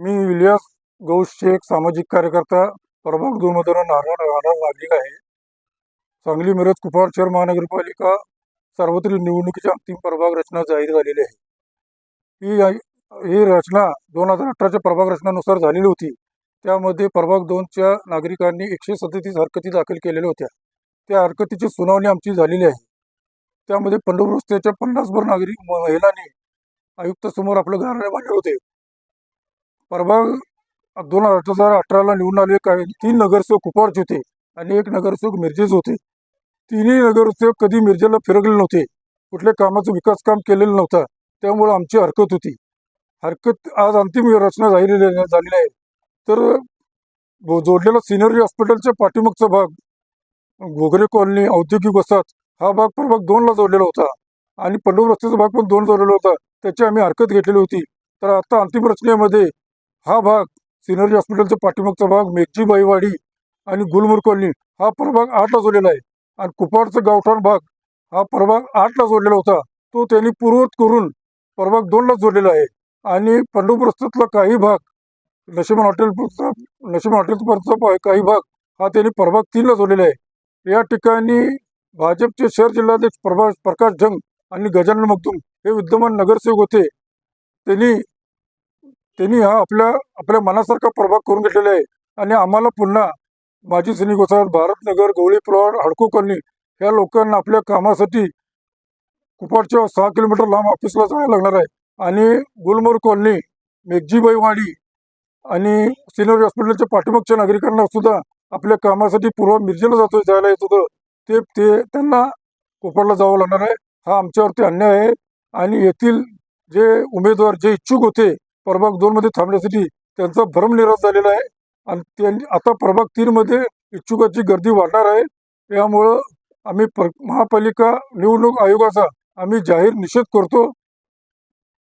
मी Ilyas Gauss Shaikh सामाजिक कार्यकर्ता प्रभाग दोन नारायण राहणार नागरिक आहे. सांगली मिरज कुपार शहर महानगरपालिका सार्वत्रिक निवडणुकीची अंतिम प्रभाग रचना जाहीर झालेली आहे. ही ही रचना दोन हजार अठराच्या प्रभाग रचनानुसार झालेली होती. त्यामध्ये प्रभाग दोनच्या नागरिकांनी एकशे सदतीस हरकती दाखल केलेल्या होत्या. त्या हरकतीची सुनावणी आमची झालेली आहे. त्यामध्ये पंढरपूर रस्त्याच्या पन्नासभर नागरिक महिलांनी आयुक्तासमोर आपलं गारणे मांडले होते. प्रभाग दोन हजार अठराला निवडून आले काही तीन नगरसेवक कुपारचे होते आणि एक नगरसेवक मिरजेच होते. तिन्ही नगरसेवक कधी मिरजेला फिरकले नव्हते. कुठल्या कामाचं विकास काम केलेलं नव्हतं. त्यामुळं आमची हरकत होती. हरकत आज अंतिम रचना झालेली झालेली आहे. तर जोडलेला सिनरी हॉस्पिटलच्या पाठीमागचा भाग घोगरे कॉलनी औद्योगिक वसाहत हा भाग प्रभाग दोनला जोडलेला होता. आणि पंढरपूर रस्त्याचा भाग पण दोन जोडलेला होता. त्याची आम्ही हरकत घेतलेली होती. तर आता अंतिम रचनेमध्ये हा भाग सिनर्जी हॉस्पिटलचा पाठीमागचा भाग मेघजीबाईवाडी आणि गुलमूर कॉलनी हा प्रभाग आठला जोडलेला आहे. आणि कुपाडचा गावठाण भाग हा प्रभाग आठला जोडलेला होता. तो त्यांनी पूर्वत करून प्रभाग दोनला जोडलेला आहे. आणि पंढरपूर रस्त्यातला काही भाग लक्ष्मण हॉटेल लक्ष्मण हॉटेलपर्यंतचा काही भाग हा त्यांनी प्रभाग तीनला जोडलेला आहे. या ठिकाणी भाजपचे शहर जिल्हाध्यक्ष प्रभा प्रकाश जंग आणि गजानन मगदूम हे विद्यमान नगरसेवक होते. त्यांनी त्यांनी हा आपल्या आपल्या मनासारखा प्रभाग करून घेतलेला आहे. आणि आम्हाला पुन्हा माजी सैनिक वसाहत भारतनगर गवळी प्लॉट हडको कॉलनी ह्या लोकांना आपल्या कामासाठी कुपाडच्या सहा किलोमीटर लांब ऑफिसला जायला लागणार आहे. आणि गुलमोर कॉलनी मेघजीबाईवाडी आणि सिनियर हॉस्पिटलच्या पाठीमागच्या नागरिकांना सुद्धा आपल्या कामासाठी पूर्व मिरजेला जातोय जायला येत होतं. ते ते त्यांना कोपरला जावं लागणार आहे. हा आमच्यावरती अन्याय आहे. आणि येथील जे उमेदवार जे इच्छुक होते प्रभाग दोनमध्ये थांबण्यासाठी त्यांचा भ्रमनिराश झालेला आहे. आणि त्यांनी आता प्रभाग तीनमध्ये इच्छुकाची गर्दी वाढणार आहे. यामुळं आम्ही प्र महापालिका निवडणूक आयोगाचा आम्ही जाहीर निषेध करतो.